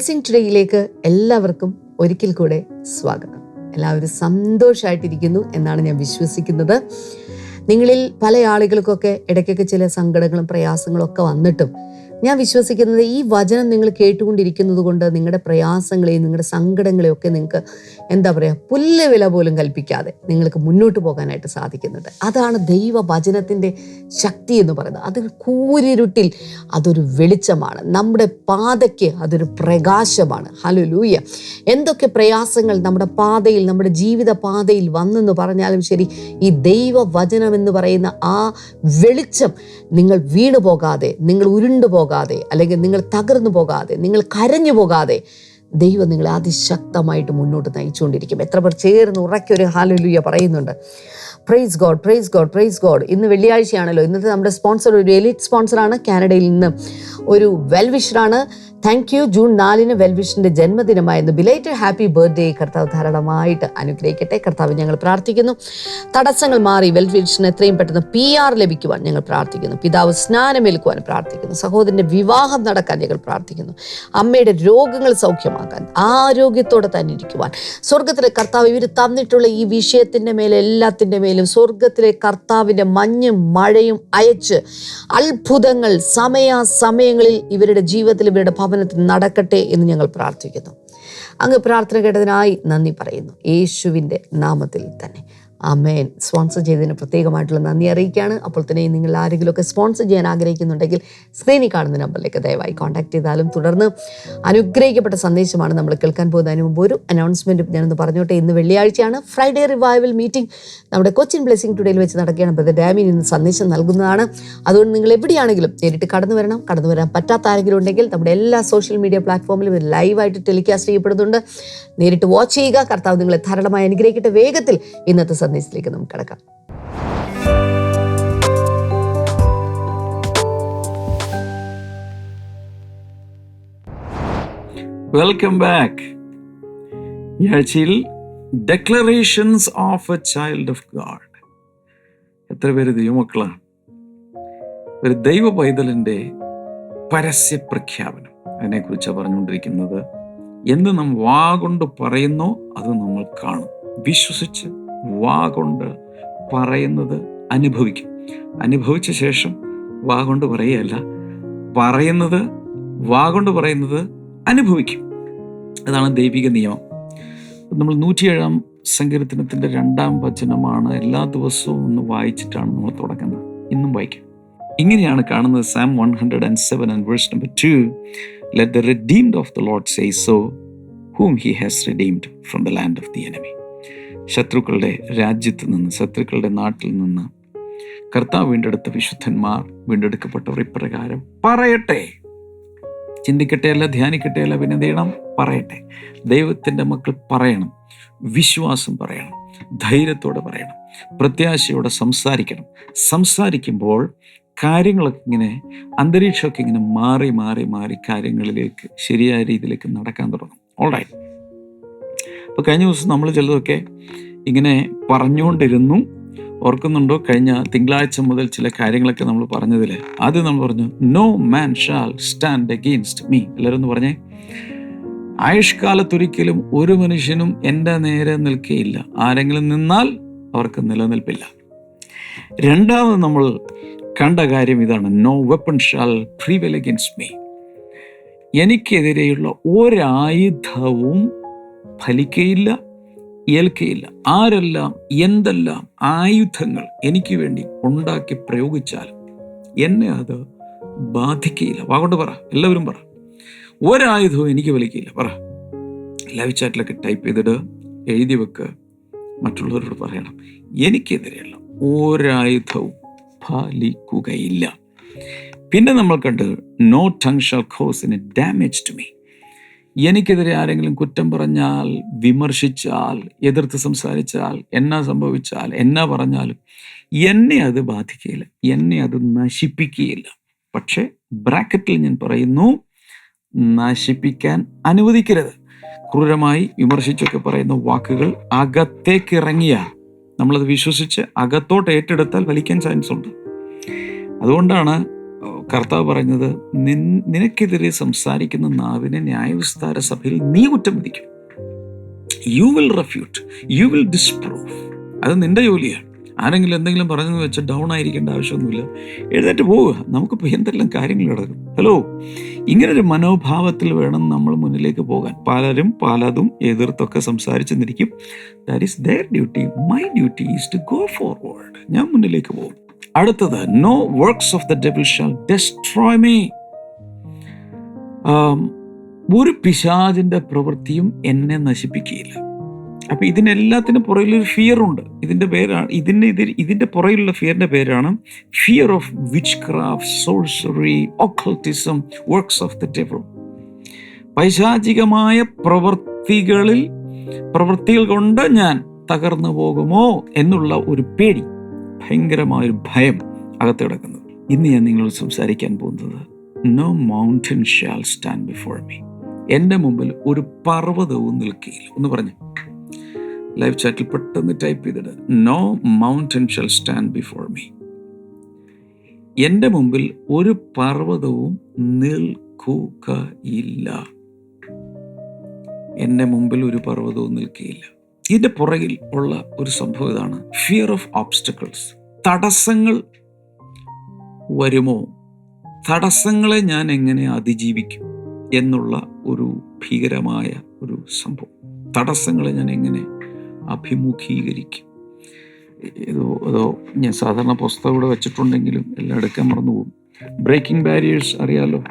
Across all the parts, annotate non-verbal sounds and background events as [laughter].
Blessing ടുഡേയിലേക്ക് എല്ലാവർക്കും ഒരിക്കൽ കൂടെ സ്വാഗതം. എല്ലാവരും സന്തോഷമായിട്ടിരിക്കുന്നു എന്നാണ് ഞാൻ വിശ്വസിക്കുന്നത്. നിങ്ങളിൽ പല ആളുകൾക്കൊക്കെ ഇടയ്ക്കൊക്കെ ചില സങ്കടങ്ങളും പ്രയാസങ്ങളും ഒക്കെ വന്നിട്ടും ഞാൻ വിശ്വസിക്കുന്നത് ഈ വചനം നിങ്ങൾ കേട്ടുകൊണ്ടിരിക്കുന്നത് കൊണ്ട് നിങ്ങളുടെ പ്രയാസങ്ങളെയും നിങ്ങളുടെ സങ്കടങ്ങളെയും ഒക്കെ നിങ്ങൾക്ക് എന്താ പറയുക പുല്ല് വില പോലും കൽപ്പിക്കാതെ നിങ്ങൾക്ക് മുന്നോട്ട് പോകാനായിട്ട് സാധിക്കുന്നുണ്ട്. അതാണ് ദൈവ വചനത്തിന്റെ ശക്തി എന്ന് പറയുന്നത്. അത് കൂരിരുട്ടിൽ അതൊരു വെളിച്ചമാണ്. നമ്മുടെ പാതയ്ക്ക് അതൊരു പ്രകാശമാണ്. ഹലോ ലൂയ എന്തൊക്കെ പ്രയാസങ്ങൾ നമ്മുടെ പാതയിൽ നമ്മുടെ ജീവിത പാതയിൽ വന്നെന്ന് പറഞ്ഞാലും ശരി ഈ ദൈവ വചനം എന്ന് പറയുന്ന ആ വെളിച്ചം നിങ്ങൾ വീണു പോകാതെ നിങ്ങൾ ഉരുണ്ടു പോകാതെ അല്ലെങ്കിൽ നിങ്ങൾ തകർന്നു പോകാതെ നിങ്ങൾ കരഞ്ഞു പോകാതെ ദൈവം നിങ്ങളെ അതിശക്തമായിട്ട് മുന്നോട്ട് നയിച്ചുകൊണ്ടിരിക്കും. എത്ര പേർ ചേർന്ന് ഉറക്കി ഒരു പറയുന്നുണ്ട്. Praise God praise God praise God ഇന്ന് വെള്ളിയാഴ്ചയാണല്ലോ. ഇന്നത്തെ നമ്മുടെ സ്പോൺസർ ഒരു എലിറ്റ് സ്പോൺസറാണ് കാനഡയിൽ നിന്ന് ഒരു വെൽവിഷറാണ് താങ്ക് യു ജൂൺ നാലിന് വെൽവിഷിന്റെ ജന്മദിനമായിരുന്നു. ബിലേറ്റ് ഹാപ്പി ബർത്ത്ഡേ കർത്താവ് ധാരാളമായിട്ട് അനുഗ്രഹിക്കട്ടെ. കർത്താവ് ഞങ്ങൾ പ്രാർത്ഥിക്കുന്നു. തടസ്സങ്ങൾ മാറി വെൽവിഷിന് എത്രയും പെട്ടെന്ന് പി ആർ ലഭിക്കുവാൻ ഞങ്ങൾ പ്രാർത്ഥിക്കുന്നു. പിതാവ് സ്നാനമേൽക്കുവാൻ പ്രാർത്ഥിക്കുന്നു. സഹോദരന്റെ വിവാഹം നടക്കാൻ ഞങ്ങൾ പ്രാർത്ഥിക്കുന്നു. അമ്മയുടെ രോഗങ്ങൾ സൗഖ്യമാക്കാൻ ആരോഗ്യത്തോടെ തന്നെ ഇരിക്കുവാൻ. സ്വർഗത്തിലെ കർത്താവ് ഇവർ തന്നിട്ടുള്ള ഈ വിഷയത്തിന്റെ മേലെ എല്ലാത്തിന്റെ മേലും സ്വർഗത്തിലെ കർത്താവിന്റെ മഞ്ഞും മഴയും അയച്ച് അത്ഭുതങ്ങൾ സമയാസമയങ്ങളിൽ ഇവരുടെ ജീവിതത്തിൽ ഇവരുടെ ഭവനത്തിൽ നടക്കട്ടെ എന്ന് ഞങ്ങൾ പ്രാർത്ഥിക്കുന്നു. അങ്ങ് പ്രാർത്ഥന കേട്ടതിനായി നന്ദി പറയുന്നു. യേശുവിന്റെ നാമത്തിൽ തന്നെ. അമേൻ സ്പോൺസർ ചെയ്തതിന് പ്രത്യേകമായിട്ടുള്ള നന്ദി അറിയിക്കുകയാണ്. അപ്പോൾ തന്നെ നിങ്ങൾ ആരെങ്കിലുമൊക്കെ സ്പോൺസർ ചെയ്യാൻ ആഗ്രഹിക്കുന്നുണ്ടെങ്കിൽ സ്ക്രീനിൽ കാണുന്ന നമ്പറിലേക്ക് ദയവായി കോൺടാക്ട് ചെയ്താലും തുടർന്ന് അനുഗ്രഹിക്കപ്പെട്ട സന്ദേശമാണ് നമ്മൾ കേൾക്കാൻ പോകുന്നതിന് മുമ്പ് ഒരു അനൗൺസ്മെന്റ് ഞാനൊന്ന് പറഞ്ഞോട്ടെ. ഇന്ന് വെള്ളിയാഴ്ചയാണ്. ഫ്രൈഡേ റിവൈവൽ മീറ്റിംഗ് നമ്മുടെ കൊച്ചിൻ ബ്ലെസ്സിംഗ് ടുഡേയിൽ വെച്ച് നടക്കുകയാണ്. ബ്രദർ ഡാമിൻ ഇന്ന് സന്ദേശം നൽകുന്നതാണ്. അതുകൊണ്ട് നിങ്ങൾ എവിടെയാണെങ്കിലും നേരിട്ട് കടന്നു വരണം. കടന്നു വരാൻ പറ്റാത്ത ആരെങ്കിലും ഉണ്ടെങ്കിൽ നമ്മുടെ എല്ലാ സോഷ്യൽ മീഡിയ പ്ലാറ്റ്ഫോമിലും ഇത് ലൈവായിട്ട് ടെലികാസ്റ്റ് ചെയ്യപ്പെടുന്നുണ്ട്. നേരിട്ട് വാച്ച് ചെയ്യുക. കർത്താവ് നിങ്ങളെ ധാരാളമായി അനുഗ്രഹിക്കട്ടെ. വേഗത്തിൽ ഇന്നത്തെ സന്ദേശത്തിലേക്ക് നമുക്ക് കിടക്കാം. വെൽക്കം ബാക്ക് ഈ ആഴ്ചയിൽ declarations of a child of God എത്ര പേര് ദൈവമക്കളാണ് ഒരു ദൈവ പൈതലിന്റെ പരസ്യ പ്രഖ്യാപനം. അതിനെക്കുറിച്ചാണ് പറഞ്ഞുകൊണ്ടിരിക്കുന്നത്. എന്ത് നാം വാ കൊണ്ട് പറയുന്നോ അത് നമ്മൾ കാണും. വിശ്വസിച്ച് വാ കൊണ്ട് പറയുന്നത് അനുഭവിക്കും. അനുഭവിച്ച ശേഷം വാ കൊണ്ട് പറയുകയല്ല പറയുന്നത് വാ കൊണ്ട് പറയുന്നത് അനുഭവിക്കും. അതാണ് ദൈവിക നിയമം. നമ്മൾ നൂറ്റിയേഴാം സങ്കീർത്തനത്തിന്റെ രണ്ടാം വചനമാണ് എല്ലാ ദിവസവും ഒന്ന് വായിച്ചിട്ടാണ് നമ്മൾ തുടങ്ങുന്നത്. ഇന്നും വായിക്കാം. ഇങ്ങനെയാണ് കാണുന്നത് Psalm one hundred and seven and verse number two let the redeemed of the Lord say so whom he has redeemed from the land of the enemy ശത്രുക്കളുടെ രാജ്യത്ത് നിന്ന് ശത്രുക്കളുടെ നാട്ടിൽ നിന്ന് കർത്താവ് വീണ്ടെടുത്ത വിശുദ്ധന്മാർ വീണ്ടെടുക്കപ്പെട്ടവർ ഇപ്രകാരം പറയട്ടെ. ചിന്തിക്കട്ടെ അല്ല ധ്യാനിക്കട്ടെ അല്ല പിന്നെ ചെയ്യണം? പറയട്ടെ. ദൈവത്തിന്റെ മക്കൾ പറയണം. വിശ്വാസം പറയണം. ധൈര്യത്തോടെ പറയണം. പ്രത്യാശയോടെ സംസാരിക്കണം. സംസാരിക്കുമ്പോൾ കാര്യങ്ങളൊക്കെ ഇങ്ങനെ അന്തരീക്ഷമൊക്കെ ഇങ്ങനെ മാറി മാറി മാറി കാര്യങ്ങളിലേക്ക് ശരിയായ രീതിയിലേക്ക് നടക്കാൻ തുടങ്ങും. ഓൾറൈറ്റ് അപ്പോൾ കഴിഞ്ഞ ദിവസം നമ്മൾ ചിലതൊക്കെ ഇങ്ങനെ പറഞ്ഞുകൊണ്ടിരുന്നു. ഓർക്കുന്നുണ്ടോ? കഴിഞ്ഞ തിങ്കളാഴ്ച മുതൽ ചില കാര്യങ്ങളൊക്കെ നമ്മൾ പറഞ്ഞതിൽ ആദ്യം നമ്മൾ പറഞ്ഞു no man shall stand against me എല്ലാവരും ഒന്ന് പറഞ്ഞേ. ആയുഷ്കാലത്തൊരിക്കലും ഒരു മനുഷ്യനും എന്റെ നേരെ നിൽക്കുകയില്ല ആരെങ്കിലും നിന്നാൽ അവർക്ക് നിലനിൽപ്പില്ല. രണ്ടാമത് നമ്മൾ കണ്ട കാര്യം ഇതാണ്. No weapon shall prevail against me എനിക്കെതിരെയുള്ള ഒരായുധവും ഫലിക്കയില്ല ഏൽക്കയില്ല. ആരെല്ലാം എന്തെല്ലാം ആയുധങ്ങൾ എനിക്ക് വേണ്ടി ഉണ്ടാക്കി പ്രയോഗിച്ചാലും എന്നെ അത് ബാധിക്കയില്ല. വാഗോണ്ട് പറ. എല്ലാവരും പറ. ഒരായുധവും എനിക്ക് വലിക്കയില്ല പറ. ലൈവ് ചാറ്റിലൊക്കെ ടൈപ്പ് ചെയ്തിട്ട് എഴുതി വെക്ക്. മറ്റുള്ളവരോട് പറയണം. എനിക്കെതിരെയുള്ള ഒരായുധവും ഫലിക്കുകയില്ല. പിന്നെ നമ്മൾ കണ്ടത് no tongue shall cause in a damage to me എനിക്കെതിരെ ആരെങ്കിലും കുറ്റം പറഞ്ഞാൽ വിമർശിച്ചാൽ എതിർത്ത് സംസാരിച്ചാൽ എന്നാ സംഭവിച്ചാൽ എന്നാ പറഞ്ഞാലും എന്നെ അത് ബാധിക്കുകയില്ല. എന്നെ അത് നശിപ്പിക്കുകയില്ല. പക്ഷേ ബ്രാക്കറ്റിൽ ഞാൻ പറയുന്നു നശിപ്പിക്കാൻ അനുവദിക്കരുത്. ക്രൂരമായി വിമർശിച്ചൊക്കെ പറയുന്ന വാക്കുകൾ അകത്തേക്ക് ഇറങ്ങിയ നമ്മളത് വിശ്വസിച്ച് അകത്തോട്ട് ഏറ്റെടുത്താൽ വലിക്കാൻ ചാൻസ് ഉണ്ട് അതുകൊണ്ടാണ് കർത്താവ് പറഞ്ഞത് നിൻ- നിനക്കെതിരെ സംസാരിക്കുന്ന നാവിനെ ന്യായവിസ്താര സഭയിൽ നീ കുറ്റം വിധിക്കും. You will refute you will disprove അത് നിന്റെ ജോലിയാണ്. ആരെങ്കിലും എന്തെങ്കിലും പറഞ്ഞെന്ന് വെച്ച് ഡൗൺ ആയിരിക്കേണ്ട ആവശ്യമൊന്നുമില്ല. എഴുന്നേറ്റ് പോവുക. നമുക്കിപ്പോൾ എന്തെല്ലാം കാര്യങ്ങൾ നടക്കും? ഹലോ ഇങ്ങനൊരു മനോഭാവത്തിൽ വേണം നമ്മൾ മുന്നിലേക്ക് പോകാൻ. പലരും പലതും എതിർത്തൊക്കെ സംസാരിച്ചു that is their duty my duty is to go forward ഞാൻ മുന്നിലേക്ക് പോകും. അടുത്തത് no works of the devil shall destroy me ഒരു പിശാചിന്റെ പ്രവൃത്തിയും എന്നെ നശിപ്പിക്കുകയില്ല. അപ്പോൾ ഇതിനെല്ലാത്തിനും പുറകിലൊരു ഫിയറുണ്ട് ഇതിന്റെ പേരാണ് ഇതിന് ഇതിൽ ഇതിന്റെ പുറകിലുള്ള ഫിയറിന്റെ പേരാണ് fear of witchcraft sorcery occultism works of the devil പൈശാചികമായ പ്രവൃത്തികളിൽ പ്രവൃത്തികൾ കൊണ്ട് ഞാൻ തകർന്നു പോകുമോ എന്നുള്ള ഒരു പേടി. ഭയങ്കരമായ ഒരു ഭയം അകത്ത് കിടക്കുന്നത് ഇന്ന് ഞാൻ നിങ്ങളോട് സംസാരിക്കാൻ പോകുന്നത് no mountain shall stand before me എന്റെ മുമ്പിൽ ഒരു പർവതവും നിൽക്കുകയില്ല ഒന്ന് പറഞ്ഞു. ലൈവ് ചാറ്റിൽ പെട്ടെന്ന് ടൈപ്പ് ചെയ്തിട്ട് no mountain shall stand before me എന്റെ മുമ്പിൽ ഒരു പർവതവും നിൽക്കുകയില്ല എന്റെ മുമ്പിൽ ഒരു പർവതവും നിൽക്കുകയില്ല ഇതിന്റെ പുറകിൽ ഉള്ള ഒരു സംഭവം ഇതാണ്. ഫിയർ ഓഫ് ഓബ്സ്റ്റക്കിൾസ് തടസ്സങ്ങൾ വരുമോ? തടസ്സങ്ങളെ ഞാൻ എങ്ങനെ അതിജീവിക്കും എന്നുള്ള ഒരു ഭീകരമായ ഒരു സംഭവം. തടസ്സങ്ങളെ ഞാൻ എങ്ങനെ അഭിമുഖീകരിക്കും? ഏതോ അതോ ഞാൻ സാധാരണ പുസ്തകം ഇവിടെ വെച്ചിട്ടുണ്ടെങ്കിലും എല്ലാം എടുക്കാൻ മറന്നു പോകും. ബ്രേക്കിംഗ് ബാരിയേഴ്സ് അറിയാലോ?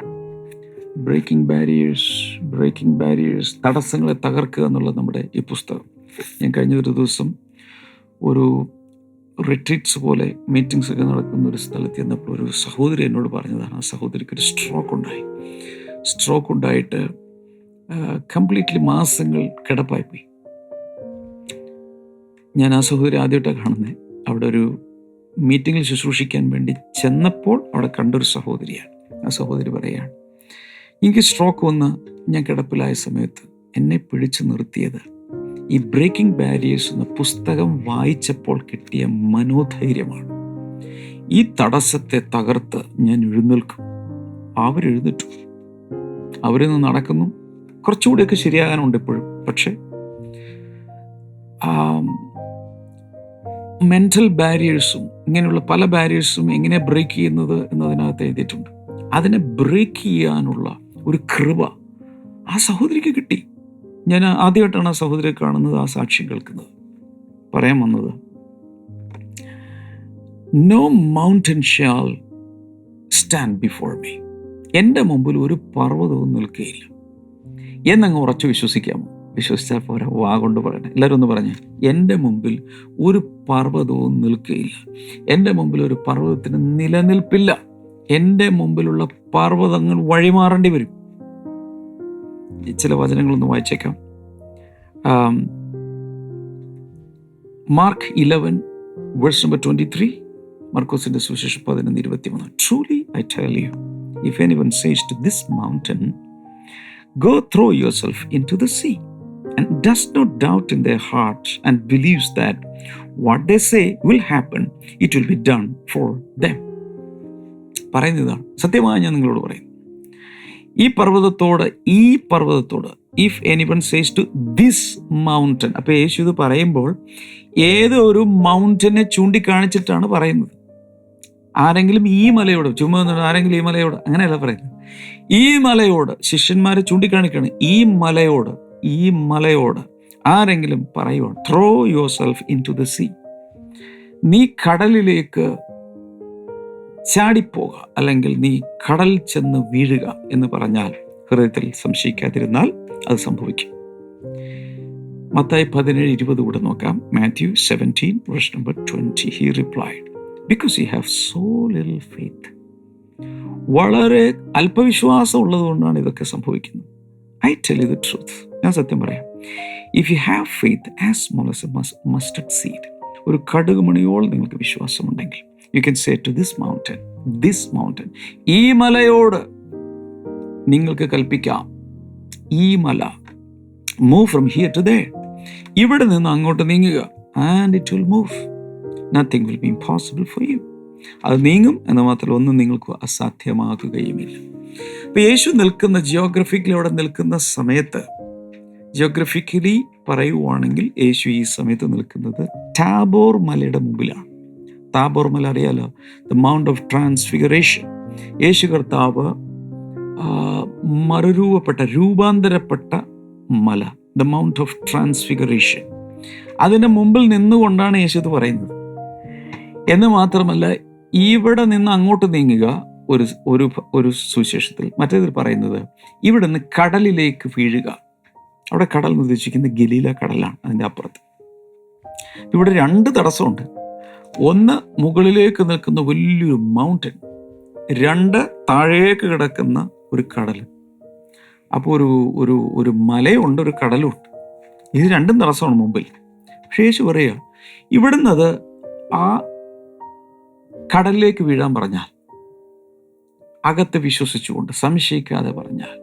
ബ്രേക്കിംഗ് ബാരിയേഴ്സ് ബ്രേക്കിംഗ് ബാരിയേഴ്സ് തടസ്സങ്ങളെ തകർക്കുക എന്നുള്ള നമ്മുടെ ഈ പുസ്തകം. ഞാൻ കഴിഞ്ഞ ഒരു ദിവസം ഒരു റിട്രീറ്റ്സ് പോലെ മീറ്റിങ്സ് ഒക്കെ നടക്കുന്ന ഒരു സ്ഥലത്ത് ചെന്നപ്പോൾ ഒരു സഹോദരി എന്നോട് പറഞ്ഞതാണ് ആ സഹോദരിക്ക് ഒരു സ്ട്രോക്ക് ഉണ്ടായി. സ്ട്രോക്ക് ഉണ്ടായിട്ട് കംപ്ലീറ്റ്ലി മാസങ്ങൾ കിടപ്പായിപ്പോയി. ഞാൻ ആ സഹോദരി ആദ്യമായിട്ടാണ് കാണുന്നത്. അവിടെ ഒരു മീറ്റിങ്ങിൽ ശുശ്രൂഷിക്കാൻ വേണ്ടി ചെന്നപ്പോൾ അവിടെ കണ്ടൊരു സഹോദരിയാണ്. ആ സഹോദരി പറയുകയാണ് എനിക്ക് സ്ട്രോക്ക് വന്ന് ഞാൻ കിടപ്പിലായ സമയത്ത് എന്നെ പിടിച്ചു നിർത്തിയത് ഈ ബ്രേക്കിംഗ് ബാരിയേഴ്സ് എന്ന പുസ്തകം വായിച്ചപ്പോൾ കിട്ടിയ മനോധൈര്യമാണ്. ഈ തടസ്സത്തെ തകർത്ത് ഞാൻ എഴുന്നേൽക്കും. അവരെഴുന്നിട്ടു അവരിന്ന് നടക്കുന്നു. കുറച്ചുകൂടിയൊക്കെ ശരിയാകാനുണ്ട് ഇപ്പോഴും. പക്ഷേ മെന്റൽ ബാരിയേഴ്സും ഇങ്ങനെയുള്ള പല ബാരിയേഴ്സും എങ്ങനെ ബ്രേക്ക് ചെയ്യുന്നത് എന്നതിനകത്ത് എഴുതിയിട്ടുണ്ട്. അതിനെ ബ്രേക്ക് ചെയ്യാനുള്ള ഒരു കൃപ ആ സഹോദരിക്ക് കിട്ടി. ഞാൻ ആദ്യമായിട്ടാണ് ആ സഹോദരി കാണുന്നത് ആ സാക്ഷ്യം കേൾക്കുന്നത്. പറയാൻ വന്നത് no mountain shall stand before me എന്റെ മുമ്പിൽ ഒരു പർവതവും നിൽക്കുകയില്ല എന്നങ്ങ് ഉറച്ചു വിശ്വസിക്കാമോ വിശ്വസിച്ചാൽ പോരാ വാ കൊണ്ട് പറയണേ എല്ലാവരും ഒന്ന് പറഞ്ഞു എന്റെ മുമ്പിൽ ഒരു പർവതവും നിൽക്കുകയില്ല എന്റെ മുമ്പിൽ ഒരു പർവതത്തിന് നിലനിൽപ്പില്ല. എന്റെ മുമ്പിലുള്ള പർവതങ്ങൾ വഴിമാറേണ്ടി വരും. ചില വചനങ്ങളൊന്ന് വായിച്ചേക്കാം. Mark eleven verse number twenty three മർക്കോസിന്റെ സുവിശേഷം പതിനൊന്ന് ഇരുപത്തി മൂന്ന് truly I tell you if anyone says to this mountain go throw yourself into the sea and does not doubt in the heart and believes that what they say will happen, it will be done for them. പറയുന്നതാണ്. സത്യമായി ഞാൻ നിങ്ങളോട് പറയും ഈ പർവതത്തോട് ഈ പർവതത്തോട് if anyone says to this mountain അപ്പോൾ യേശു ഇത് പറയുമ്പോൾ ഏതൊരു മൗണ്ടനെ ചൂണ്ടിക്കാണിച്ചിട്ടാണ് പറയുന്നത്? ആരെങ്കിലും ഈ മലയോട് ചുമ്മാ ആരെങ്കിലും ഈ മലയോട് അങ്ങനെയല്ല പറയുന്നത്. ഈ മലയോട് ശിഷ്യന്മാരെ ചൂണ്ടിക്കാണിക്കുകയാണ് ഈ മലയോട് ഈ മലയോട് ആരെങ്കിലും പറയുവാണ് throw yourself into the sea നീ കടലിലേക്ക് ചാടിപ്പോക അല്ലെങ്കിൽ നീ കടൽ ചെന്ന് വീഴുക എന്ന് പറഞ്ഞാൽ ഹൃദയത്തിൽ സംശയിക്കാതിരുന്നാൽ അത് സംഭവിക്കും. മത്തായി പതിനേഴ് ഇരുപത് കൂടെ നോക്കാം. Matthew seventeen verse number twenty he replied because you have so ലിൽ ഫെയ്ത്ത് വളരെ അല്പവിശ്വാസം ഉള്ളതുകൊണ്ടാണ് ഇതൊക്കെ സംഭവിക്കുന്നത്. I tell you the truth ഞാൻ സത്യം പറയാം. If you have faith as small as a mustard seed ഒരു കടുക് മണിയോൾ നിങ്ങൾക്ക് വിശ്വാസമുണ്ടെങ്കിൽ you can say to this mountain this mountain ഈ മലയോട് നിങ്ങൾക്ക് കൽപ്പിക്കാം. ഈ മല move from here to there ഇവിടെ നിന്ന് അങ്ങോട്ട് നീങ്ങുക. And it will move nothing will be impossible for you അത് നീങ്ങും എന്ന് മാത്രമല്ല ഒന്നും നിങ്ങൾക്ക് അസാധ്യമാകുകയുമില്ല. അപ്പോൾ യേശു നിൽക്കുന്ന ജിയോഗ്രഫിക്കലി അവിടെ നിൽക്കുന്ന സമയത്ത് ജിയോഗ്രഫിക്കലി പറയുവാണെങ്കിൽ യേശു ഈ സമയത്ത് നിൽക്കുന്നത് ടാബോർ മലയുടെ മുമ്പിലാണ്. താബോർ മല അറിയാലോ ദ മൗണ്ട് ഓഫ് ട്രാൻസ്ഫിഗറേഷൻ യേശു കർത്താവ് മറുരൂപപ്പെട്ട രൂപാന്തരപ്പെട്ട മല. ദ മൗണ്ട് ഓഫ് ട്രാൻസ്ഫിഗറേഷൻ അതിന് മുമ്പിൽ നിന്നുകൊണ്ടാണ് യേശു ഇത് പറയുന്നത്. എന്ന് മാത്രമല്ല ഇവിടെ നിന്ന് അങ്ങോട്ട് നീങ്ങുക ഒരു ഒരു ഒരു സുവിശേഷത്തിൽ. മറ്റേതിൽ പറയുന്നത് ഇവിടെ നിന്ന് കടലിലേക്ക് വീഴുക. അവിടെ കടൽ നിർദ്ദേശിക്കുന്നത് ഗലീല കടലാണ് അതിന്റെ അപ്പുറത്ത്. ഇവിടെ രണ്ട് തടസ്സമുണ്ട്. ഒന്ന് മുകളിലേക്ക് നിൽക്കുന്ന വലിയൊരു മൗണ്ടൻ രണ്ട് താഴേക്ക് കിടക്കുന്ന ഒരു കടൽ. അപ്പോൾ ഒരു ഒരു ഒരു മലയുണ്ട് ഒരു കടലുണ്ട്. ഇത് രണ്ടും തടസ്സമാണ് മുമ്പിൽ. പക്ഷേ യേശു പറയുക ഇവിടുന്ന് അത് ആ കടലിലേക്ക് വീഴാൻ പറഞ്ഞാൽ അകത്ത് വിശ്വസിച്ചുകൊണ്ട് സംശയിക്കാതെ പറഞ്ഞാൽ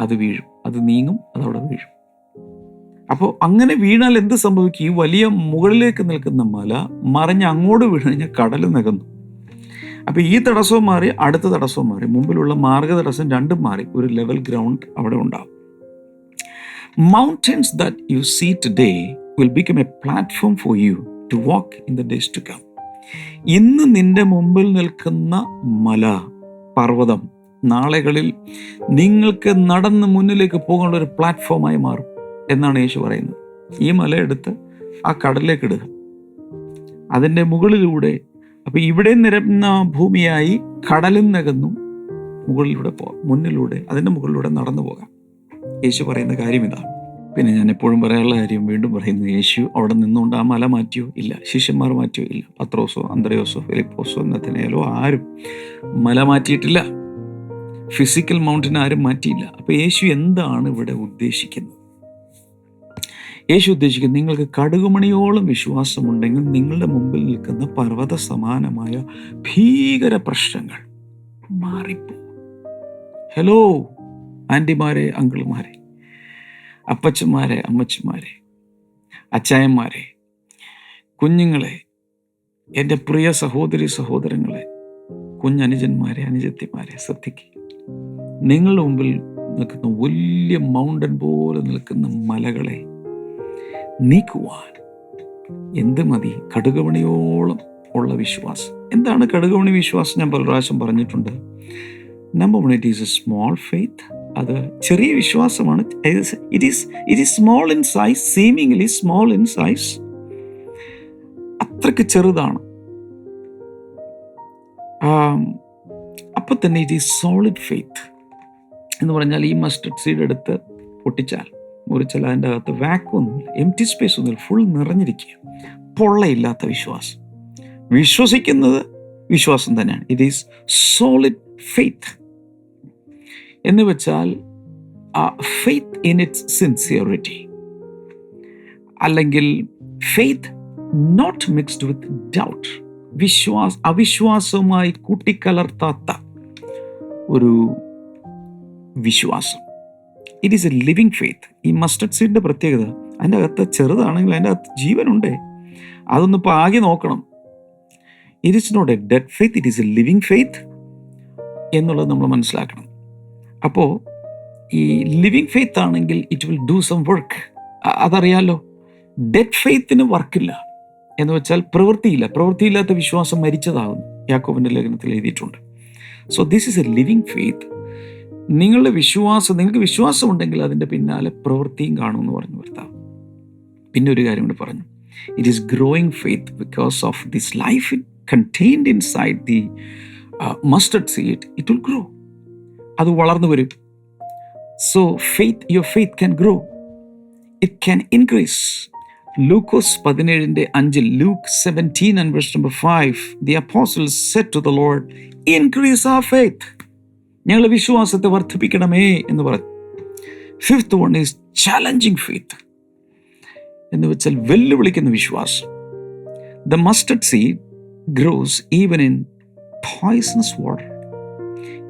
അത് വീഴും അത് നീങ്ങും അതവിടെ വീഴും. അപ്പോൾ അങ്ങനെ വീണാൽ എന്ത് സംഭവിക്കും? ഈ വലിയ മുകളിലേക്ക് നിൽക്കുന്ന മല മറിഞ്ഞ് അങ്ങോട്ട് വീണ് കഴിഞ്ഞാൽ കടൽ നികന്നു. അപ്പോൾ ഈ തടസ്സവും മാറി അടുത്ത തടസ്സവും മാറി. മുമ്പിലുള്ള മാർഗ തടസ്സം രണ്ടും മാറി. ഒരു ലെവൽ ഗ്രൗണ്ട് അവിടെ ഉണ്ടാവും. Mountains that you see today will become a platform for you to walk in the days to come ഇന്ന് നിന്റെ മുമ്പിൽ നിൽക്കുന്ന മല പർവതം നാളെകളിൽ നിങ്ങൾക്ക് നടന്ന് മുന്നിലേക്ക് പോകാനുള്ള ഒരു പ്ലാറ്റ്ഫോമായി മാറും. എന്നാണ് യേശു പറയുന്നത്. ഈ മല എടുത്ത് ആ കടലിലേക്ക് ഇടുക. അതിന്റെ മുകളിലൂടെ അപ്പോൾ ഇവിടെ നിരന്ന ഭൂമിയായി കടലും നകന്നു മുകളിലൂടെ പോകാം മുന്നിലൂടെ അതിന്റെ മുകളിലൂടെ നടന്നു പോകാം. യേശു പറയുന്ന കാര്യം ഇതാണ് പിന്നെ ഞാൻ എപ്പോഴും പറയാനുള്ള കാര്യം വീണ്ടും പറയുന്നു യേശു അവിടെ നിന്നുകൊണ്ട് ആ മല മാറ്റിയോ? ഇല്ല. ശിഷ്യന്മാർ മാറ്റിയോ? ഇല്ല. പത്രോസോ അന്ത്രയോസോ ഫിലിപ്പോസോ എന്നത്തിനേലോ ആരും മല മാറ്റിയിട്ടില്ല. ഫിസിക്കൽ മൗണ്ടൻ ആരും മാറ്റിയില്ല. അപ്പോൾ യേശു എന്താണ് ഇവിടെ ഉദ്ദേശിക്കുന്നത്? യേശു ഉദ്ദേശിക്കുന്നത് നിങ്ങൾക്ക് കടുകുമണിയോളം വിശ്വാസമുണ്ടെങ്കിൽ നിങ്ങളുടെ മുമ്പിൽ നിൽക്കുന്ന പർവത സമാനമായ ഭീകര പ്രശ്നങ്ങൾ മാറിപ്പോ ഹലോ ആന്റിമാരെ അങ്കിൾമാരെ അപ്പച്ചന്മാരെ അമ്മച്ചന്മാരെ അച്ചായന്മാരെ കുഞ്ഞുങ്ങളെ എന്റെ പ്രിയ സഹോദരി സഹോദരങ്ങളെ കുഞ്ഞനുജന്മാരെ അനുജത്തിമാരെ ശ്രദ്ധിക്കുക നിങ്ങളുടെ മുമ്പിൽ നിൽക്കുന്ന വലിയ മൗണ്ടൻ പോലെ നിൽക്കുന്ന മലകളെ നീക്കുവാൻ. എന്ത് മതി? കടുകവണിയോളം ഉള്ള വിശ്വാസം. എന്താണ് കടുകവണി വിശ്വാസം? ഞാൻ പല പ്രാവശ്യം പറഞ്ഞിട്ടുണ്ട്. Number one it is a small faith അത് ചെറിയ വിശ്വാസമാണ്. It is it is small in size seemingly small in size അത്രയ്ക്ക് ചെറുതാണ്. അപ്പം തന്നെ ഇറ്റ് ഈസ് സോളിഡ് ഫെയ്ത്ത് എന്ന് പറഞ്ഞാൽ ഈ മസ്റ്റർഡ് സീഡ് എടുത്ത് പൊട്ടിച്ചാൽ. മുറിച്ചാൽ അതിന്റെ അകത്ത് വാക്കൊന്നുമില്ല എം ടി സ്പേസ് ഒന്നുമില്ല ഫുൾ നിറഞ്ഞിരിക്കുക പൊള്ളയില്ലാത്ത വിശ്വാസം. വിശ്വസിക്കുന്നത് വിശ്വാസം തന്നെയാണ്. ഇറ്റ് ഈസ് സോളിഡ് ഫെയ്ത്ത് എന്ന് വെച്ചാൽ ആ ഫെയ്ത്ത് ഇൻ ഇറ്റ്സ് സിൻസിയറിറ്റി അല്ലെങ്കിൽ faith not mixed with doubt വിശ്വാസ അവിശ്വാസവുമായി കൂട്ടിക്കലർത്താത്ത ഒരു വിശ്വാസം. It is a living faith ഈ മസ്റ്റർഡ് സീഡിന്റെ പ്രത്യേകത അതിന്റെ അകത്ത് ചെറുതാണെങ്കിൽ അതിന്റെ അകത്ത് ജീവനുണ്ട്. അതൊന്ന് ഇപ്പോൾ ആകെ നോക്കണം. It is not a dead faith it is a living faith എന്നുള്ളത് നമ്മൾ മനസ്സിലാക്കണം. അപ്പോൾ ഈ ലിവിങ് ഫെയ്ത്ത് ആണെങ്കിൽ it will do some work അതറിയാലോ? Dead ഫെയ്ത്തിന് വർക്കില്ല എന്ന് വെച്ചാൽ പ്രവൃത്തിയില്ല. പ്രവൃത്തിയില്ലാത്ത വിശ്വാസം മരിച്ചതാകുന്നു. യാക്കോബിന്റെ ലേഖനത്തിൽ എഴുതിയിട്ടുണ്ട്. So this is a living faith നിങ്ങളുടെ വിശ്വാസം നിങ്ങൾക്ക് വിശ്വാസം ഉണ്ടെങ്കിൽ അതിന്റെ പിന്നാലെ പ്രവൃത്തിയും കാണുമെന്ന് പറഞ്ഞു ഭർത്താവ് പിന്നെ ഒരു കാര്യം കൂടി പറഞ്ഞു. It is growing faith because of this life contained inside the mustard seed it will grow അത് വളർന്നു വരും. So faith your faith can grow it can increase ലൂക്കോസ് പതിനേഴിന്റെ അഞ്ചിൽ Luke seventeen and verse number five the apostles said to the lord increase our faith ഞങ്ങളുടെ വിശ്വാസത്തെ വർദ്ധിപ്പിക്കണമേ എന്ന് പറഞ്ഞു. Fifth one is challenging faith എന്ന് വെച്ചാൽ വെല്ലുവിളിക്കുന്ന വിശ്വാസം. The mustard seed grows even in poisonous water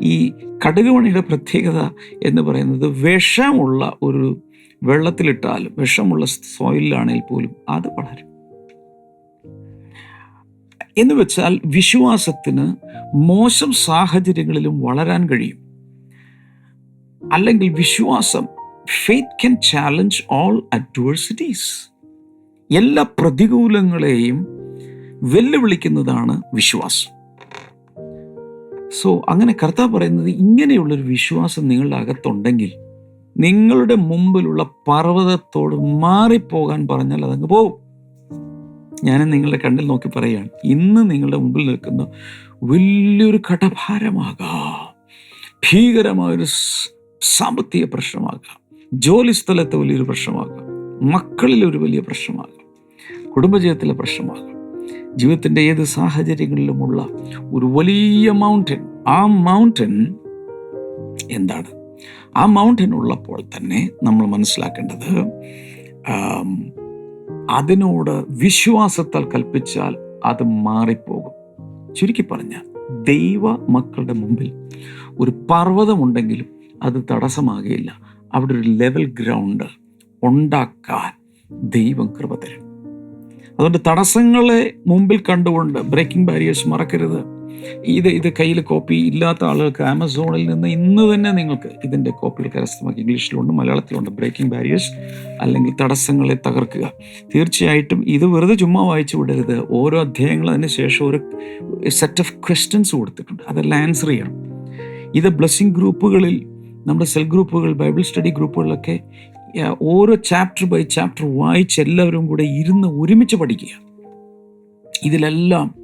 ഈ കടുകുമണിയുടെ പ്രത്യേകത എന്ന് പറയുന്നത് വിഷമുള്ള ഒരു വെള്ളത്തിലിട്ടാലും വിഷമുള്ള സോയിലാണെങ്കിൽ പോലും അത് വളരും. എന്ന് വെച്ചാൽ വിശ്വാസത്തിന് മോശം സാഹചര്യങ്ങളിലും വളരാൻ കഴിയും. അല്ലെങ്കിൽ വിശ്വാസം faith can challenge all adversities എല്ലാ പ്രതികൂലങ്ങളെയും വെല്ലുവിളിക്കുന്നതാണ് വിശ്വാസം. സോ അങ്ങനെ കർത്താവ് പറയുന്നത് ഇങ്ങനെയുള്ളൊരു വിശ്വാസം നിങ്ങളുടെ അകത്തുണ്ടെങ്കിൽ നിങ്ങളുടെ മുമ്പിലുള്ള പർവതത്തോട് മാറിപ്പോകാൻ പറഞ്ഞാൽ അതങ്ങ് പോകും. ഞാൻ നിങ്ങളുടെ കണ്ണിൽ നോക്കി പറയുകയാണ്. ഇന്ന് നിങ്ങളുടെ മുമ്പിൽ നിൽക്കുന്ന വലിയൊരു കടഭാരമാകാം. ഭീകരമായൊരു സാമ്പത്തിക പ്രശ്നമാകാം. ജോലി സ്ഥലത്തെ വലിയൊരു പ്രശ്നമാകാം. മക്കളിൽ ഒരു വലിയ പ്രശ്നമാകാം. കുടുംബജീവിതത്തിലെ പ്രശ്നമാകാം. ജീവിതത്തിന്റെ ഏത് സാഹചര്യങ്ങളിലുമുള്ള ഒരു വലിയ മൗണ്ടൻ ആ മൗണ്ടൻ എന്താണ്? ആ മൗണ്ടൻ ഉള്ളപ്പോൾ തന്നെ നമ്മൾ മനസ്സിലാക്കേണ്ടത് അതിനോട് വിശ്വാസത്താൽ കൽപ്പിച്ചാൽ അത് മാറിപ്പോകും. ചുരുക്കി പറഞ്ഞാൽ ദൈവ മക്കളുടെ മുമ്പിൽ ഒരു പർവതമുണ്ടെങ്കിലും അത് തടസ്സമാകുകയില്ല. അവിടെ ഒരു ലെവൽ ഗ്രൗണ്ട് ഉണ്ടാക്കാൻ ദൈവം കൃപ തരും. അതുകൊണ്ട് തടസ്സങ്ങളെ മുമ്പിൽ കണ്ടുകൊണ്ട് ബ്രേക്കിംഗ് ബാരിയേഴ്സ് മറക്കരുത്. ഇത് ഇത് കയ്യിൽ കോപ്പി ഇല്ലാത്ത ആളുകൾക്ക് ആമസോണിൽ നിന്ന് ഇന്ന് തന്നെ നിങ്ങൾക്ക് ഇതിന്റെ കോപ്പികൾ കരസ്ഥമാക്കി. ഇംഗ്ലീഷിലുണ്ട് മലയാളത്തിലുണ്ട്. ബ്രേക്കിംഗ് ബാരിയേഴ്സ് അല്ലെങ്കിൽ തടസ്സങ്ങളെ തകർക്കുക. തീർച്ചയായിട്ടും ഇത് വെറുതെ ചുമ്മാ വായിച്ചു വിടരുത്. ഓരോ അധ്യായങ്ങൾ അതിന് ശേഷം ഒരു സെറ്റ് ഓഫ് ക്വസ്റ്റ്യൻസ് കൊടുത്തിട്ടുണ്ട്. അതെല്ലാം ആൻസർ ചെയ്യണം. ഇത് ബ്ലെസ്സിങ് ഗ്രൂപ്പുകളിൽ നമ്മുടെ സെൽ ഗ്രൂപ്പുകൾ ബൈബിൾ സ്റ്റഡി ഗ്രൂപ്പുകളിലൊക്കെ ഓരോ ചാപ്റ്റർ ബൈ ചാപ്റ്റർ വായിച്ച് എല്ലാവരും കൂടെ ഇരുന്ന് ഒരുമിച്ച് പഠിക്കുക. ഇതിലെല്ലാം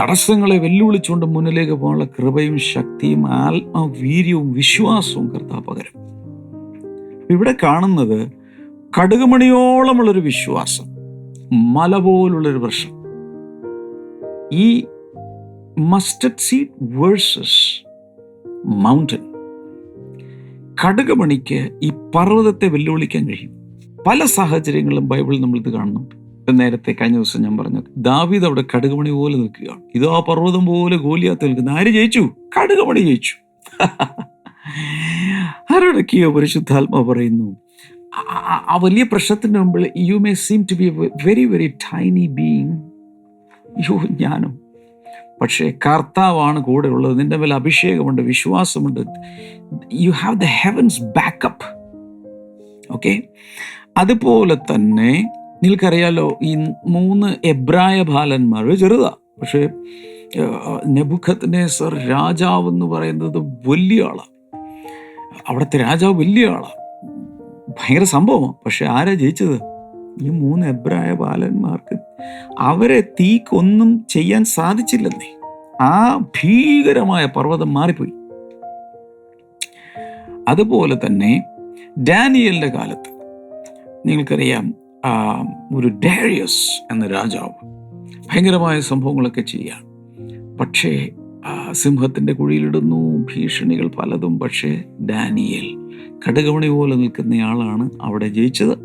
തടസ്സങ്ങളെ വെല്ലുവിളിച്ചുകൊണ്ട് മുന്നിലേക്ക് പോകാനുള്ള കൃപയും ശക്തിയും ആത്മവീര്യവും വിശ്വാസവും കർത്താവ് പകരും. ഇവിടെ കാണുന്നത് കടുകുമണിയോളമുള്ളൊരു വിശ്വാസം മല പോലുള്ളൊരു പ്രശ്നം. ഈ മസ്റ്റഡ് സീഡ് വേഴ്സസ് മൗണ്ടൻ കടുകുമണിക്ക് ഈ പർവതത്തെ വെല്ലുവിളിക്കാൻ കഴിയും. പല സാഹചര്യങ്ങളിലും ബൈബിളിൽ നമ്മളിത് കാണുന്നുണ്ട്. നേരത്തെ കഴിഞ്ഞ ദിവസം ഞാൻ പറഞ്ഞു ദാവീദ് അവിടെ കടുകുമണി പോലെ നിൽക്കുകയാണ്. ഇതോ ആ പർവതം പോലെ ഗോലിയാത്ത് നിൽക്കുന്ന ആര് ജയിച്ചു? കടുകുമണി ജയിച്ചു. [laughs] ആരോടൊക്കെയോ പരിശുദ്ധാത്മ പറയുന്നു ആ- വലിയ പ്രശ്നത്തിന് മുമ്പിൽ you may seem to be very very tiny being യോ ഞാനും. പക്ഷേ കർത്താവാണ് കൂടെ ഉള്ളത് നിന്റെ മേൽ അഭിഷേകമുണ്ട് വിശ്വാസമുണ്ട്. You have the heaven's backup okay അതുപോലെ തന്നെ നിങ്ങൾക്കറിയാലോ ഈ മൂന്ന് എബ്രായ ബാലന്മാർ ചെറുതാ. പക്ഷേ നെബുഖത്തിനെ രാജാവ് എന്ന് പറയുന്നത് വലിയ ആളാണ് അവിടുത്തെ രാജാവ് വലിയ ആളാണ് ഭയങ്കര സംഭവമാണ് പക്ഷെ ആരാ ജയിച്ചത്? ഈ മൂന്ന് എബ്രായ ബാലന്മാർക്ക് അവരെ തീക്കൊന്നും ചെയ്യാൻ സാധിച്ചില്ലെന്നേ. ആ ഭീകരമായ പർവതം മാറിപ്പോയി. അതുപോലെ തന്നെ ഡാനിയലിന്റെ കാലത്ത്. നിങ്ങൾക്കറിയാം ഒരു ഡാരിയസ് എന്ന രാജാവ് ഭയങ്കരമായ സംഭവങ്ങളൊക്കെ ചെയ്യുക പക്ഷേ സിംഹത്തിന്റെ കുഴിയിലിടുന്നു ഭീഷണികൾ പലതും. പക്ഷേ ഡാനിയൽ കടുകമണി പോലെ നിൽക്കുന്നയാളാണ് അവിടെ ജയിച്ചത്.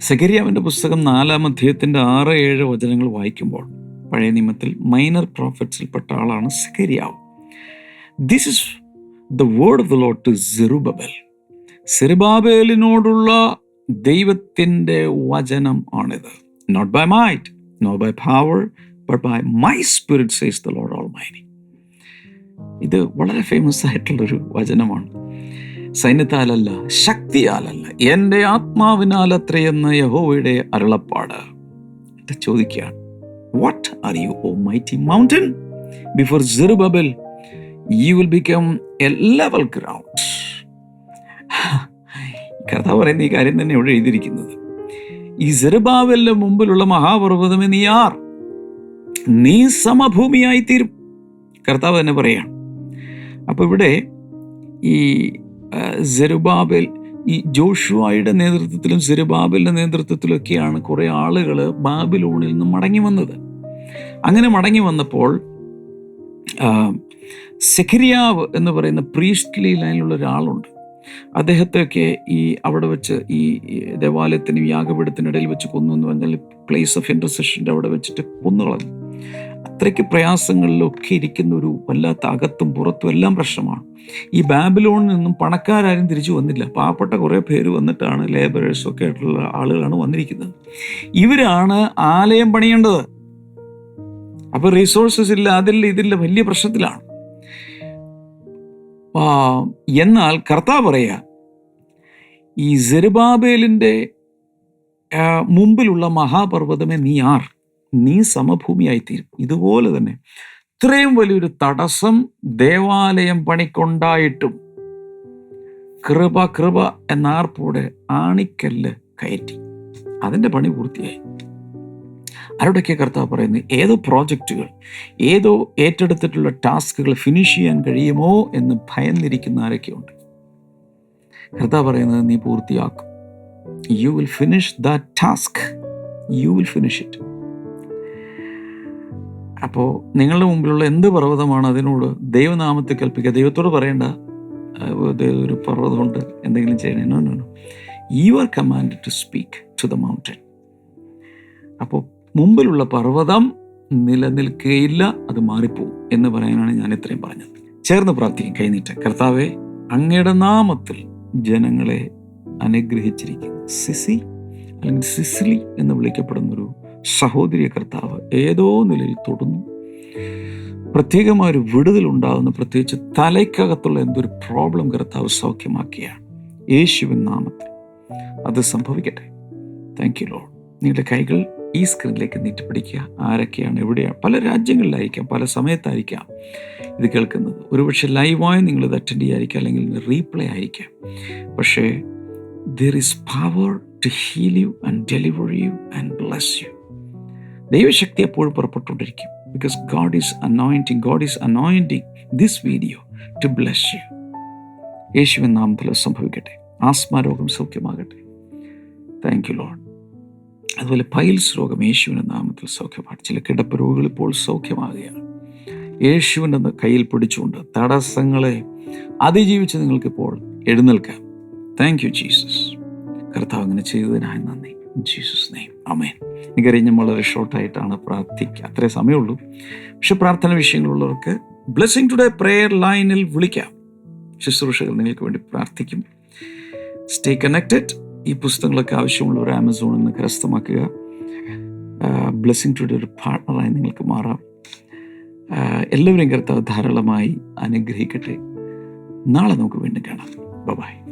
സെക്കരിയാവിന്റെ പുസ്തകം നാലാം അധ്യായത്തിന്റെ ആറ് ഏഴ് വചനങ്ങൾ വായിക്കുമ്പോൾ പഴയ നിയമത്തിൽ മൈനർ പ്രോഫറ്റ്സിൽപ്പെട്ട ആളാണ് സെക്കരിയാവ് this is the word of the lord to Zerubbabel സിറുബാബേലിനോടുള്ള ദൈവത്തിന്റെ വചനം ആണിത്. Not by might not by power but by my spirit says the lord almighty ഇത് വളരെ ഫേമസ് ആയിട്ടുള്ളൊരു വചനമാണ്. സൈന്യത്താലല്ല ശക്തിയാലല്ല എന്റെ ആത്മാവിനാൽ അത്രയെന്ന് യഹോവയുടെ അരുളപ്പാട്. ചോദിക്കുകയാണ് what are you O mighty mountain before Zerubbabel you will become a level ground കർത്താവ് പറയുന്ന ഈ കാര്യം തന്നെ ഇവിടെ എഴുതിയിരിക്കുന്നത്. ഈ സെറുബാവലിന്റെ മുമ്പിലുള്ള മഹാപർവതമേ നീ ആർ. നീ സമഭൂമിയായി തീരും കർത്താവ് തന്നെ പറയാണ് അപ്പോൾ ഇവിടെ ഈ സെറുബാബേൽ ഈ ജോഷുവായുടെ നേതൃത്വത്തിലും സെറുബാബലിന്റെ നേതൃത്വത്തിലൊക്കെയാണ് കുറേ ആളുകൾ ബാബിലോണിൽ നിന്ന് മടങ്ങി വന്നത്. അങ്ങനെ മടങ്ങി വന്നപ്പോൾ സെഖരിയാവ് എന്ന് പറയുന്ന പ്രീസ്റ്റ്ലി ലൈനിലുള്ള ഒരാളുണ്ട്. അദ്ദേഹത്തെയൊക്കെ ഈ അവിടെ വെച്ച് ഈ ദേവാലയത്തിന് യാഗപീഠത്തിനിടയിൽ വെച്ച് കൊന്നു എന്ന് പറഞ്ഞാൽ പ്ലേസ് ഓഫ് ഇന്റർസെഷന്റെ അവിടെ വെച്ചിട്ട് കൊന്നുകളഞ്ഞു. അത്രയ്ക്ക് പ്രയാസങ്ങളിലൊക്കെ ഇരിക്കുന്ന ഒരു വല്ലാത്ത അകത്തും പുറത്തും എല്ലാം പ്രശ്നമാണ്. ഈ ബാബിലോണിൽ നിന്നും പണക്കാരും തിരിച്ചു വന്നില്ല. പാവപ്പെട്ട കുറേ പേര് വന്നിട്ടാണ് ലേബറേഴ്സും ഒക്കെ ആയിട്ടുള്ള ആളുകളാണ് വന്നിരിക്കുന്നത്. ഇവരാണ് ആലയം പണിയേണ്ടത്. അപ്പോൾ റിസോഴ്സസ് ഇല്ല അതില്ല ഇതില്ല വലിയ പ്രശ്നത്തിലാണ്. എന്നാൽ കർത്താവ് പറയുക ഈ സെരുബാബേലിന്റെ മുമ്പിലുള്ള മഹാപർവതമേ നീ ആർ. നീ സമഭൂമിയായിത്തീരും. ഇതുപോലെ തന്നെ ഇത്രയും വലിയൊരു തടസ്സം ദേവാലയം പണിക്കൊണ്ടായിട്ടും കൃപ കൃപ എന്നാർപ്പോടെ ആണിക്കല്ല് കയറ്റി. അതിന്റെ പണി പൂർത്തിയായി. ആരോടൊക്കെ കർത്താവ് പറയുന്നത്? ഏതോ പ്രോജക്റ്റുകൾ ഏതോ ഏറ്റെടുത്തിട്ടുള്ള ടാസ്കുകൾ ഫിനിഷ് ചെയ്യാൻ കഴിയുമോ എന്ന് ഭയന്നിരിക്കുന്ന ആരൊക്കെയുണ്ട്? കർത്താവ് പറയുന്നത് നീ പൂർത്തിയാക്കും. You will finish the task you will finish it അപ്പോൾ നിങ്ങളുടെ മുമ്പിലുള്ള എന്ത് പർവതമാണ് അതിനോട് ദൈവനാമത്തെ കൽപ്പിക്കുക? ദൈവത്തോട് പറയേണ്ട "ആ, ഇത് ഒരു പർവതമുണ്ട് എന്തെങ്കിലും ചെയ്യണേ. No no you are command to speak to the mountain അപ്പോൾ മുമ്പിലുള്ള പർവതം നിലനിൽക്കുകയില്ല അത് മാറിപ്പോവും എന്ന് പറയാനാണ് ഞാൻ ഇത്രയും പറഞ്ഞത്. ചേർന്ന് പ്രാർത്ഥിക്കും കൈനീട്ട. കർത്താവെ അങ്ങയുടെ നാമത്തിൽ ജനങ്ങളെ അനുഗ്രഹിച്ചിരിക്കുന്നു. സിസി അല്ലെങ്കിൽ സിസിലി എന്ന് വിളിക്കപ്പെടുന്ന ഒരു സഹോദരിയ കർത്താവ് ഏതോ നിലയിൽ തൊടുന്നു. പ്രത്യേകമായ ഒരു വിടുതൽ ഉണ്ടാകുന്നു. പ്രത്യേകിച്ച് തലയ്ക്കകത്തുള്ള എന്തൊരു പ്രോബ്ലം കർത്താവ് സൗഖ്യമാക്കിയാണ്. യേശുവിൻ നാമത്തിൽ. അത് സംഭവിക്കട്ടെ. താങ്ക് യു ലോഡ് നിങ്ങളുടെ കൈകൾ ഈ സ്ക്രീനിലേക്ക് നീട്ടിപ്പിടിക്കുക ആരൊക്കെയാണ്? എവിടെയാണ്? പല രാജ്യങ്ങളിലായിരിക്കാം പല സമയത്തായിരിക്കാം ഇത് കേൾക്കുന്നത്. ഒരുപക്ഷെ ലൈവായി നിങ്ങൾ ഇത് അറ്റൻഡ് ചെയ്യായിരിക്കാം അല്ലെങ്കിൽ റീപ്ലേ ആയിരിക്കാം. പക്ഷേ there is power to heal you and deliver you and bless you ദൈവശക്തി എപ്പോഴും പുറപ്പെട്ടുകൊണ്ടിരിക്കും. Because God is anointing God is anointing this video to bless you യേശുവിൻ നാമത്തിൽ സംഭവിക്കട്ടെ. ആസ്മാരോഗം സൗഖ്യമാകട്ടെ. താങ്ക് യു ലോഡ് അതുപോലെ പൈൽസ് രോഗം യേശുവിന്റെ നാമത്തിൽ സൗഖ്യമാണ്. ചില കിടപ്പ് രോഗികൾ ഇപ്പോൾ സൗഖ്യമാകുകയാണ്. യേശുവിന്റെ കയ്യിൽ പിടിച്ചുകൊണ്ട് തടസ്സങ്ങളെ അതിജീവിച്ച് നിങ്ങൾക്കിപ്പോൾ എഴുന്നേൽക്കാം. താങ്ക് യു ജീസസ് കർത്താവ് അങ്ങനെ ചെയ്തതിനായി നന്ദി. ജീസസ് നെയ്മ് അമേൻ എനിക്കറിയാം ഞാൻ വളരെ ഷോർട്ടായിട്ടാണ് പ്രാർത്ഥിക്കുക അത്രേ സമയമുള്ളൂ. പക്ഷെ പ്രാർത്ഥന വിഷയങ്ങളുള്ളവർക്ക് ബ്ലെസ്സിങ് ടുഡേ പ്രെയർ ലൈനിൽ വിളിക്കാം. ശുശ്രൂഷകൾ നിങ്ങൾക്ക് വേണ്ടി പ്രാർത്ഥിക്കും. സ്റ്റേ കണക്റ്റഡ് ഈ പുസ്തകങ്ങളൊക്കെ ആവശ്യമുള്ളവർ ആമസോണിൽ നിന്ന് കരസ്ഥമാക്കുക. ബ്ലെസ്സിങ് ടുഡേ ഒരു പാർട്ണറായി നിങ്ങൾക്ക് മാറാം. എല്ലാവരെയും കർത്താവ് ധാരാളമായി അനുഗ്രഹിക്കട്ടെ. നാളെ നമുക്ക് വീണ്ടും കാണാം. ബൈ